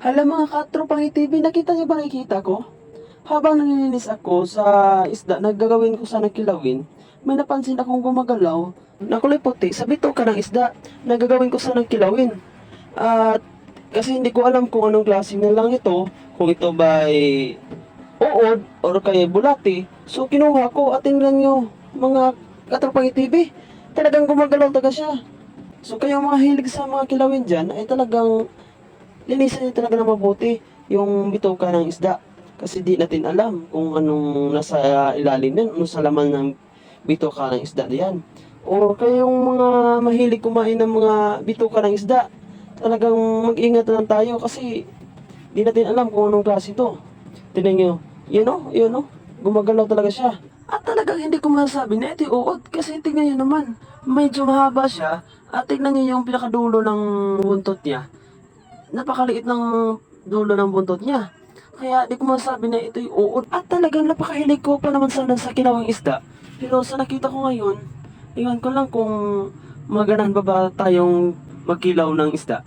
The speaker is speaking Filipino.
Hala mga katropang TV, nakita niyo ba nakikita ko? Habang nanilinis ako sa isda na gagawin ko sana kilawin, may napansin akong gumagalaw na kulay puti sa bituka ng isda na gagawin ko sana kilawin. At kasi hindi ko alam kung anong klase na lang ito, kung ito ba ay uod or kaya bulati. So kinuha ko at tingnan nyo mga katropang TV, talagang gumagalaw taga siya. So kaya mga hilig sa mga kilawin dyan ay talagang linisan niyo talaga ng mabuti yung bituka ng isda. Kasi di natin alam kung anong nasa ilalim yan, ano sa laman ng bituka ng isda diyan. O kaya yung mga mahilig kumain ng mga bituka ng isda, talagang mag-ingat lang tayo kasi di natin alam kung anong klase ito. Tignan nyo, yun o, yun o, gumagalaw talaga siya. At talagang hindi ko masasabi na ito uod kasi tignan nyo naman, medyo mahaba siya at tignan nyo yung pinakadulo ng buntot niya napakaliit ng dulo ng buntot niya. Kaya di ko masabi na ito'y uod. At talagang napakahilig ko pa naman sana sa kilawang isda. Pero sa nakita ko ngayon, iwan ko lang kung maganan ba ba tayong magkilaw ng isda.